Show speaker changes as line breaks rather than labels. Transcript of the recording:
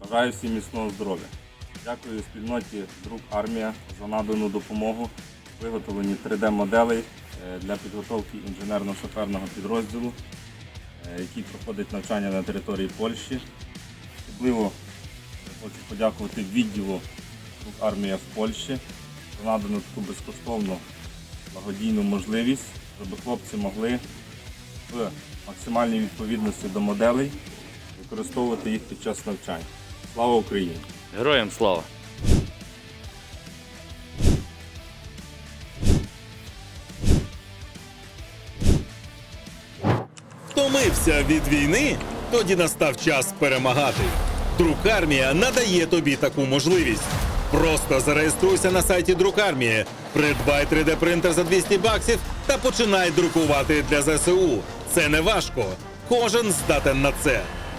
Бажаю всім міцного здоров'я. Дякую спільноті Друг Армія за надану допомогу в виготовленні 3D-моделей е, для підготовки інженерно-шоферного підрозділу, е, який проходить навчання на території Польщі. Особливо хочу подякувати відділу Друг Армія в Польщі за надану таку безкоштовну благодійну можливість, щоб хлопці могли в максимальній відповідності до моделей використовувати їх під час навчань. Слава Україні!
Героям слава!
Втомився від війни? Тоді настав час перемагати. Друкармія надає тобі таку можливість. Просто зареєструйся на сайті Друкармії, придбай 3D принтер за 200 баксів та починай друкувати для ЗСУ. Це не важко. Кожен здатен на це.